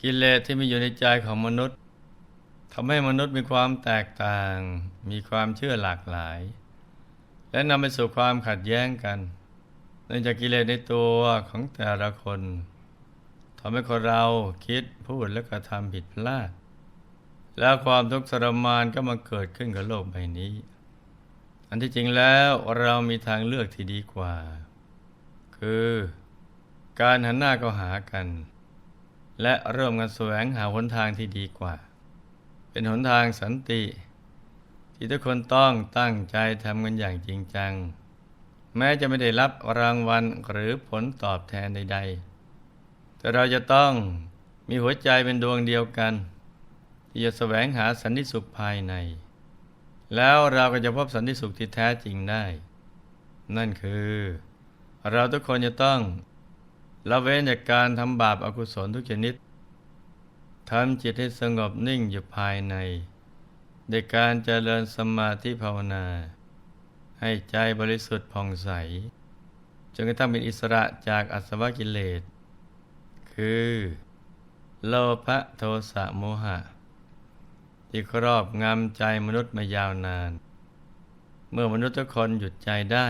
กิเลสที่มีอยู่ในใจของมนุษย์ทำให้มนุษย์มีความแตกต่าง มีความเชื่อหลากหลาย และนำไปสู่ความขัดแย้งกันเนื่องจากกิเลสในตัวของแต่ละคนทำให้คนเราคิดพูดและกระทำผิดพลาด แล้วความทุกข์ทรมานก็มาเกิดขึ้นกับโลกใบนี้ อันที่จริงแล้วเรามีทางเลือกที่ดีกว่า คือการหันหน้าเข้าหากัน และร่วมกันแสวงหาหนทางที่ดีกว่า เป็นหนทางสันติ ที่ทุกคนต้องตั้งใจทำกันอย่างจริงจัง แม้จะไม่ได้รับรางวัลหรือผลตอบแทนใด ๆ แต่เราจะต้องมีหัวใจเป็นดวงเดียวกัน ที่จะแสวงหาสันติสุขภายใน แล้วเราก็จะพบสันติสุขที่แท้จริงได้ นั่นคือ เราทุกคนจะต้อง ละเว้นจากการทำบาปอากุศลทุกชนิดทำจิตให้สงบนิ่งอยู่ภายในในการเจริญสมาธิภาวนา ให้ใจบริสุทธิ์ผ่องใส จนกระทั่งเป็นอิสระจากอสวกิเลส คือ โลภะโทสะโมหะ ที่ครอบงำใจมนุษย์มายาวนาน เมื่อมนุษย์ทุกคนหยุดใจได้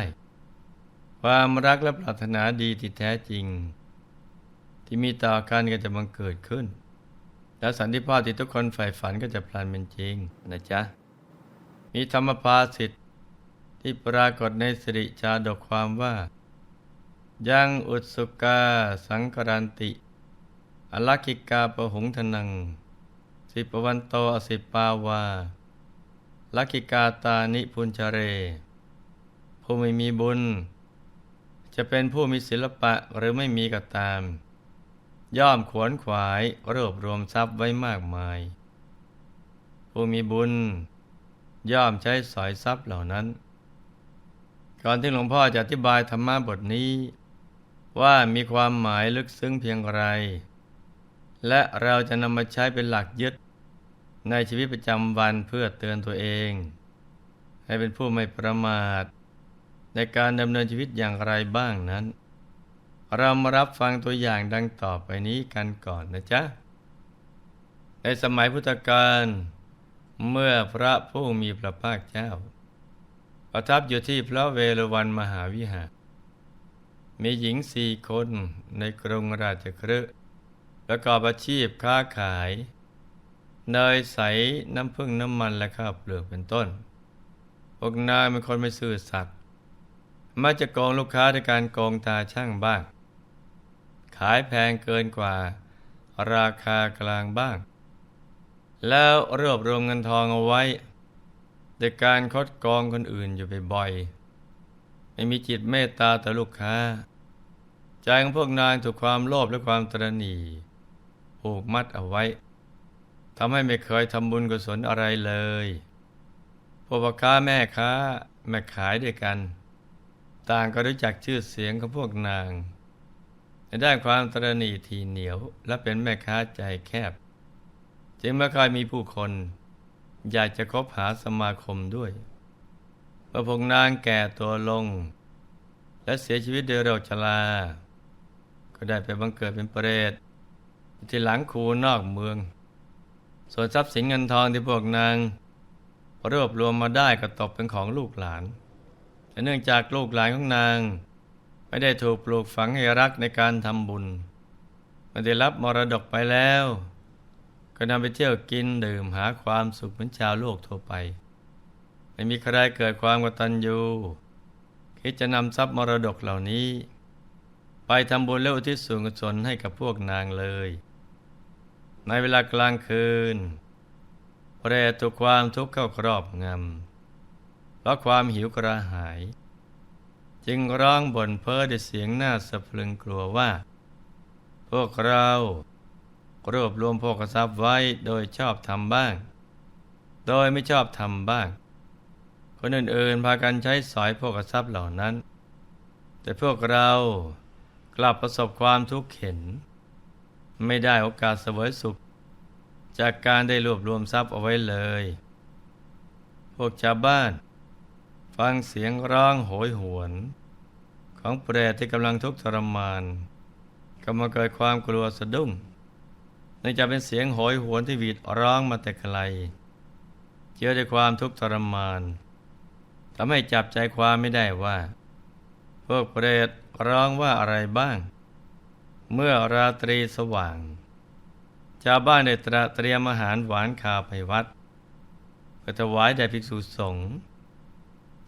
ความรักและปรารถนาดีที่แท้จริง ที่มีต่อกันก็จะบังเกิดขึ้น และสันติภาพที่ทุกคนใฝ่ฝันก็จะพลันเป็นจริงนะจ๊ะ มีธรรมภาสิทธิ์ที่ปรากฏในสิริชาดกความว่า ยังอุตสุกาสังกรันติ อลักิกาปะหงทนัง สิปวันโตอสิปาวาลักิกาตานิพุญชเร ผู้ไม่มีบุญ จะเป็นผู้มีศิลปะหรือไม่มีก็ตาม ย่อมขวนขวายรวบรวมทรัพย์ไว้มากมาย ผู้มีบุญ ย่อมใช้สอยทรัพย์เหล่านั้น ก่อนที่หลวงพ่อจะอธิบายธรรมะบทนี้ ว่ามีความหมายลึกซึ้งเพียงไร และเราจะนำมาใช้เป็นหลักยึด ในชีวิตประจำวันเพื่อเตือนตัวเอง ให้เป็นผู้ไม่ประมาท ในการดำเนินชีวิตอย่างไรบ้างนั้น เรามารับฟังตัวอย่างดังต่อไปนี้กันก่อนนะจ๊ะ ในสมัยพุทธกาลเมื่อพระผู้มีพระภาคเจ้า ประทับอยู่ที่พระเวฬุวันมหาวิหาร มีหญิงสี่คนในกรุงราชคฤห์ประกอบอาชีพค้าขายเนยใสน้ำผึ้งน้ำมันและข้าวเปลือกเป็นต้น พวกนางเป็นคนไม่ซื่อสัตย์มักจะโกงลูกค้าด้วยการโกงตาช่างบ้างายแพงเกินกว่า ราคากลางบ้าง แล้วรวบรวมเงินทองเอาไว้โดยการคดกองคนอื่นอยู่บ่อยๆไม่มีจิตเมตตาต่อลูกค้า ใจของพวกนางถูกความโลภและความตรณีผูกมัดเอาไว้ทำให้ไม่เคยทำบุญกุศลอะไรเลยพวกพ่อค้าแม่ค้าแม่ขายด้วยกัน ต่างก็รู้จักชื่อเสียงของพวกนาง ในด้านความตรณีทีเหนียวและเป็นแม่ค้าใจแคบ จึงไม่ค่อยมีผู้คน อยากจะคบหาสมาคมด้วยเมื่อพวกนางแก่ตัวลง และเสียชีวิตโดยโรคชรา ก็ได้ไปบังเกิดเป็นเปรตที่หลังคูนอกเมือง ส่วนทรัพย์สินเงินทองที่พวกนางรวบรวมมาได้ก็ตกเป็นของลูกหลานแต่เนื่องจากลูกหลานของนาง ไม่ได้ถูกปลูกฝังให้รักในการทำบุญมันได้รับมรดกไปแล้ว ก็นำไปเที่ยวกินดื่มหาความสุขเหมือนชาวโลกทั่วไป ไม่มีใครเกิดความกตัญญูคิดจะนำทรัพย์มรดกเหล่านี้ ไปทำบุญและอุทิศส่วนกุศลให้กับพวกนางเลย ในเวลากลางคืนเปรตถูกความทุกข์เข้าครอบงำเพราะความหิวกระหาย จึงร้องบ่นเพ้อด้วยเสียงหน้าสะพรึงกลัวว่า พวกเรารวบรวมพวกทรัพย์ไว้โดยชอบทำบ้าง โดยไม่ชอบทำบ้าง คนอื่นๆพากันใช้สอยพวกทรัพย์เหล่านั้น แต่พวกเรากลับประสบความทุกข์เข็น ไม่ได้โอกาสเสวยสุข จากการได้รวบรวมทรัพย์เอาไว้เลย พวกชาวบ้าน ฟังเสียงร้องโหยหวน ของเปรตที่กำลังทุกข์ทรมานก็มาเกิดความกลัวสะดุ้งนื่องจากเป็นเสียงโหยหวนที่หวีดร้องมาแต่ไกลเจือด้วยความทุกข์ทรมานทำให้จับใจความไม่ได้ว่า พวกเปรตร้องว่าอะไรบ้าง เมื่อราตรีสว่างชาวบ้านได้ตระเตรียมอาหารหวานข่าวไปวัดเพื่อถวายแด่ภิกษุสงฆ์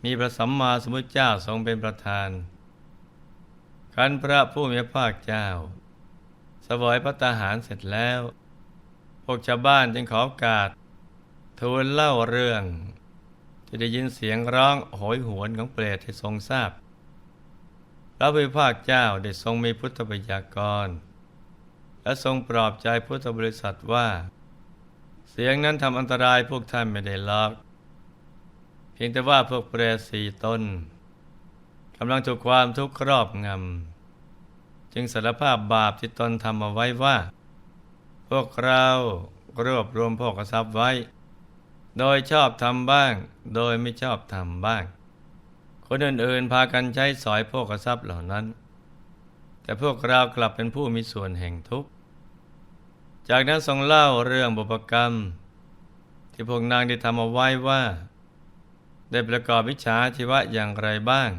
มีพระสัมมาสัมพุทธเจ้าทรงเป็นประธานคันพระผู้มีพระภาคเจ้า สวยพระตาหารเสร็จแล้ว พวกชาวบ้านจึงขอโอกาสทูลเล่าเรื่องที่ได้ยินเสียงร้องโหยหวนของเปรตให้ทรงทราบพระผู้มีพระภาคเจ้าได้ทรงมีพุทธบัญญัติกร และทรงปลอบใจพุทธบริษัทว่า เสียงนั้นทำอันตรายพวกท่านไม่ได้ลอก พียงแต่ว่าพวกเปรตสี่ตนกำลังถูกความทุกข์ครอบงำ จึงสารภาพบาปที่ตนทำเอาไว้ว่า พวกเรารวบรวมพกทรัพย์ไว้ โดยชอบทำบ้าง โดยไม่ชอบทำบ้าง คนอื่นๆพากันใช้สอยพกทรัพย์เหล่านั้น แต่พวกเรากลับเป็นผู้มีส่วนแห่งทุกข์ จากนั้นทรงเล่าเรื่องบุพกรรม ที่พวกนางได้ทำเอาไว้ว่า ได้ประกอบวิชาชีวะอย่างไรบ้าง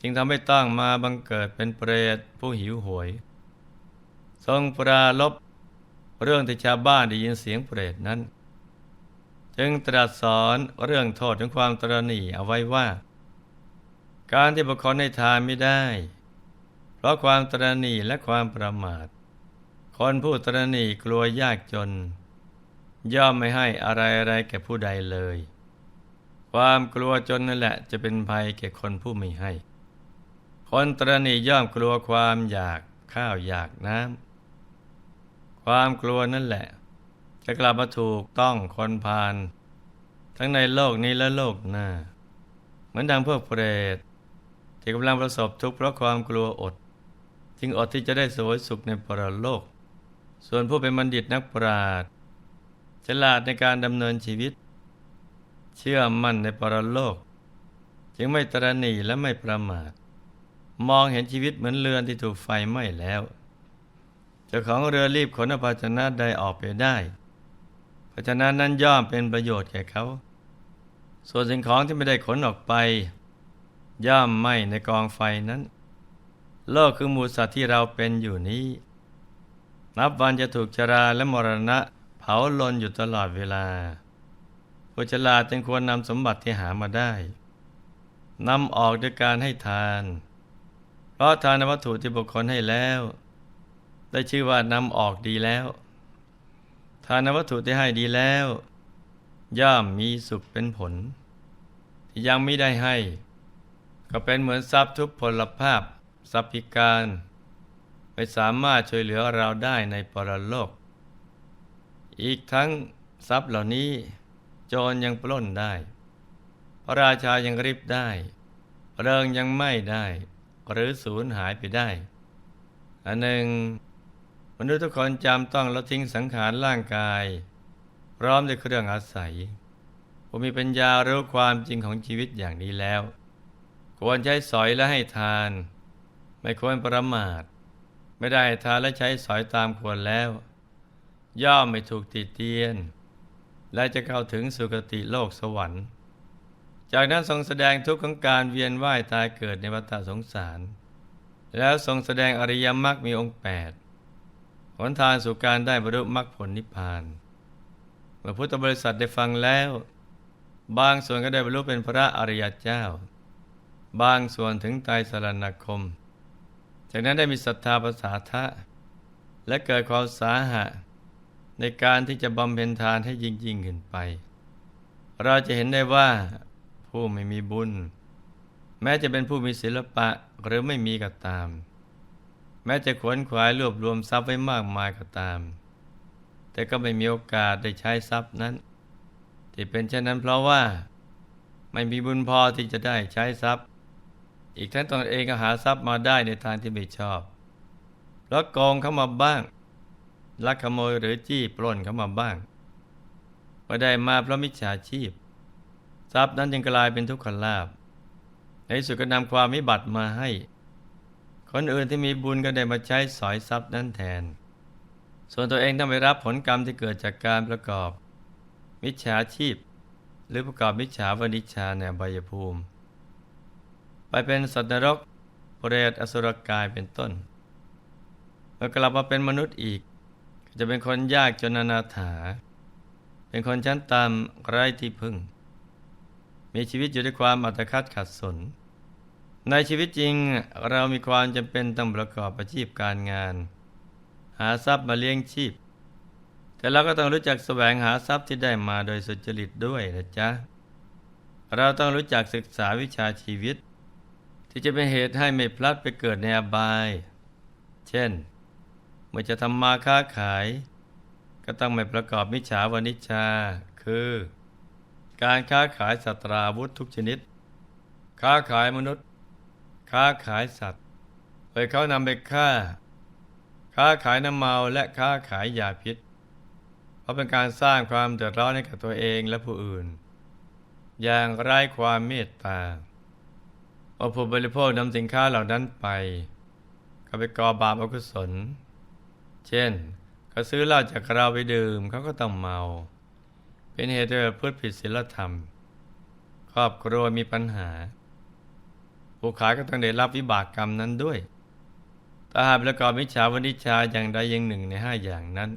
จึงทำให้ต้องมาบังเกิดเป็นเปรตผู้หิวโหวย ทรงปราลบเรื่องที่ชาวบ้านได้ยินเสียงเปรตนั้น จึงตรัสสอนเรื่องโทษของความตรณีเอาไว้ว่า การที่บุคคลให้ทานไม่ได้ เพราะความตรณีและความประมาท คนผู้ตรณีกลัวยากจน ย่อมไม่ให้อะไรอะไรแก่ผู้ใดเลย ความกลัวจนนั่นแหละ จะเป็นภัยแก่คนผู้ไม่ให้ คนตรณีย่อมกลัวความอยากข้าวอยากน้ำความกลัวนั่นแหละ จะกลับมาถูกต้องคนพาลทั้งในโลกนี้และโลกหน้า เหมือนดังพวกเปรตที่กำลังประสบทุกข์เพราะความกลัวอด จึงอดที่จะได้สวยสุขในปรโลก ส่วนผู้เป็นบัณฑิตนักปราชญ์ฉลาดในการดำเนินชีวิต เชื่อมั่นในปรโลก จึงไม่ตระหนี่และไม่ประมาท มองเห็นชีวิตเหมือนเรือนที่ถูกไฟไหม้แล้วเจ้าของเรือรีบขนภาชนะใดออกไปได้ภาชนะนั้นย่อมเป็นประโยชน์แก่เขา ส่วนสิ่งของที่ไม่ได้ขนออกไป ย่อมไหม้ในกองไฟนั้น โลกคือหมูสัตว์ที่เราเป็นอยู่นี้ นับวันจะถูกชราและมรณะเผาลนอยู่ตลอดเวลา ผู้ฉลาดจึงควรนำสมบัติที่หามาได้นำออกด้วยการให้ทาน เพราะทานวัตถุที่บุคคลให้แล้ว ได้ชื่อว่านำออกดีแล้ว ทานวัตถุที่ให้ดีแล้ว ย่อมมีสุขเป็นผล ที่ยังไม่ได้ให้ ก็เป็นเหมือนทรัพย์ทุกพลภาพทรัพย์พิการ ไม่สามารถช่วยเหลือเราได้ในปรโลก อีกทั้งทรัพย์เหล่านี้ จรยังปล้นได้ พระราชายังริบได้เริงยังไม่ได้ หรือสูญหายไปได้อันหนึ่งมนุษย์ทุกคนจำต้องละทิ้งสังขารร่างกาย พร้อมด้วยเครื่องอาศัยผู้มีปัญญารู้ความจริงของชีวิตอย่างนี้แล้ว ควรใช้สอยและให้ทาน ไม่ควรประมาท ไม่ได้ทานและใช้สอยตามควรแล้ว ย่อมไม่ถูกติเตียน และจะเข้าถึงสุคติโลกสวรรค์ จากนั้นทรงแสดงทุกข์ของการเวียนว่ายตายเกิดในวัฏสงสาร แล้วทรงแสดงอริยมรรคมีองค์แปดหนทางสู่การได้บรรลุมรรคผลนิพพานเมื่อพุทธบริษัทได้ฟังแล้ว บางส่วนก็ได้บรรลุเป็นพระอริยเจ้า บางส่วนถึงไตรสรณคม จากนั้นได้มีศรัทธาภาษาทะและเกิดความสาหะ ในการที่จะบำเพ็ญทานให้ยิ่งยิ่งขึ้นไป เราจะเห็นได้ว่า ผู้ไม่มีบุญ แม้จะเป็นผู้มีศิลปะหรือไม่มีก็ตาม แม้จะขวนขวายรวบรวมทรัพย์ไว้มากมายก็ตาม แต่ก็ไม่มีโอกาสได้ใช้ทรัพย์นั้น ที่เป็นเช่นนั้นเพราะว่า ไม่มีบุญพอที่จะได้ใช้ทรัพย์ อีกทั้งตนเองก็หาทรัพย์มาได้ในทางที่ไม่ชอบเพราะโกงเข้ามาบ้าง ลักขโมยหรือจี้ปล้นเข้ามาบ้างก็ได้มาเพราะมิจฉาชีพ ทรัพย์นั้นจึงกลายเป็นทุกขลาภในสุดก็นำความวิบัติมาให้ คนอื่นที่มีบุญก็ได้มาใช้สอยทรัพย์นั้นแทน ส่วนตัวเองต้องไปรับผลกรรมที่เกิดจากการประกอบ มิจฉาชีพ หรือประกอบมิจฉาวณิชชาในบายภูมิ ไปเป็นสัตว์นรกเปรตอสุรกายเป็นต้นเมื่อกลับมาเป็นมนุษย์อีก จะเป็นคนยากจนอนาถา เป็นคนชั้นต่ำไร้ที่พึ่ง มีชีวิตอยู่ด้วยความอัตคัดขัดสน ในชีวิตจริงเรามีความจำเป็นต้องประกอบอาชีพการงาน หาทรัพย์มาเลี้ยงชีพ แต่เราก็ต้องรู้จักแสวงหาทรัพย์ที่ได้มาโดยสุจริตด้วยนะจ๊ะ เราต้องรู้จักศึกษาวิชาชีวิต ที่จะเป็นเหตุให้ไม่พลัดไปเกิดในอบาย เช่น เมื่อจะทำมาค้าขาย ก็ต้องไม่ประกอบมิจฉาวณิชา คือ การค้าขายสัตราวุธทุกชนิด ค้าขายมนุษย์ ค้าขายสัตว์โดยเขานำไปฆ่า ค้าขายน้ำเมาและค้าขายยาพิษ เพราะเป็นการสร้างความเดือดร้อนให้กับตัวเองและผู้อื่น อย่างไร้ความเมตตาพอผู้บริโภคนำสินค้าเหล่านั้นไป ก็ไปก่อบาปอกุศล เช่นเขาซื้อเหล้าจากเราไปดื่มเขาก็ต้องเมา เป็นเหตุให้พฤติผิดศีลธรรม ครอบครัวมีปัญหา ผู้ขายก็ต้องได้รับวิบากกรรมนั้นด้วยถ้าหากประกอบมิจฉาวณิชาอย่างใดอย่างหนึ่งในห้าอย่างนั้น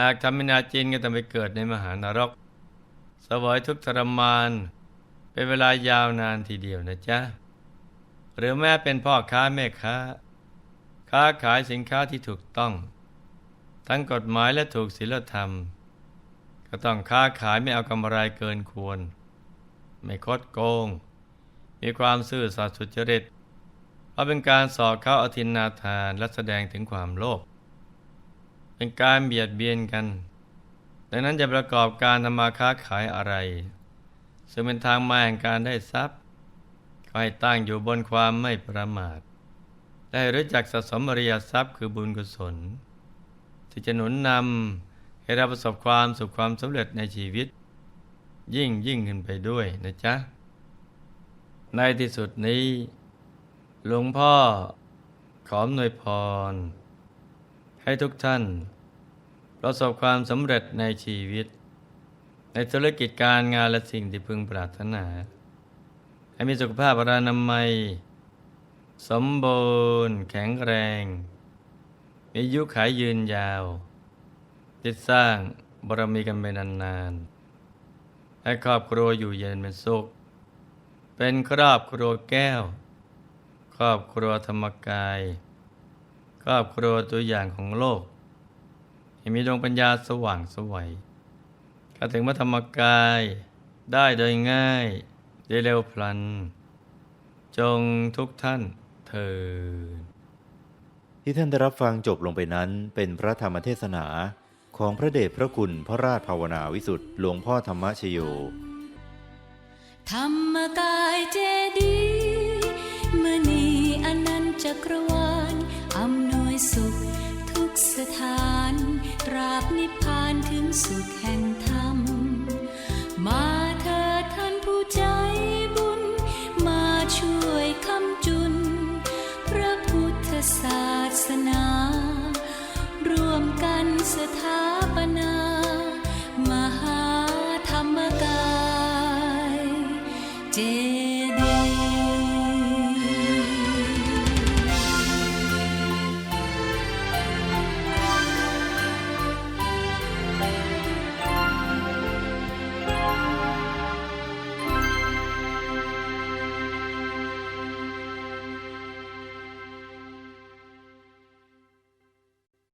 หากทำไม่นาจินก็ต้องไปเกิดในมหานรกสวยทุกทรมาน เป็นเวลายาวนานทีเดียวนะจ๊ะ หรือแม้เป็นพ่อค้าแม่ค้า ค้าขายสินค้าที่ถูกต้อง ทั้งกฎหมายและถูกศีลธรรม ก็ต้องค้าขายไม่เอากำไรเกินควร ไม่คดโกง มีความซื่อสัตย์สุจริตเพราะเป็นการสอกเข้าอธินาทานและแสดงถึงความโลภเป็นการเบียดเบียนกัน ดังนั้นจะประกอบการทำมาค้าขายอะไร ซึ่งเป็นทางมาแห่งการได้ทรัพย์ก็ให้ตั้งอยู่บนความไม่ประมาท ได้รู้จักสะสมอริยทรัพย์คือบุญกุศล ที่จะหนุนนำให้เราประสบความสุขความสำเร็จในชีวิต ยิ่งยิ่งขึ้นไปด้วยนะจ๊ะ ในที่สุดนี้ หลวงพ่อขออำนวยพร ให้ทุกท่าน ประสบความสำเร็จในชีวิต ในธุรกิจการงานและสิ่งที่พึงปรารถนา ให้มีสุขภาพอนามัย สมบูรณ์แข็งแรง มีอายุขายยืนยาวที่สร้างบารมีกันไปนานๆให้ครอบครัวอยู่เย็นเป็นสุข เป็นครอบครัวแก้ว ครอบครัวธรรมกาย ครอบครัวตัวอย่างของโลกให้มีดวงปัญญาสว่างสวัยเข้าถึงพระธรรมกายได้โดยง่ายได้เร็วพลัน จงทุกท่าน เธอ ที่ท่านได้รับฟังจบลงไปนั้นเป็นพระธรรมเทศนาของพระเดชพระคุณพระราชภาวนาวิสุทธิ์หลวงพ่อธรรมชโย ธรรมกายเจดีมณีอนันจักรวาลอำนวยสุขทุกสถานตราบนิพพานถึงสุขแห่งธรรม มาเถิท่านผู้ใจ ศาสนา ร่วมกันสถา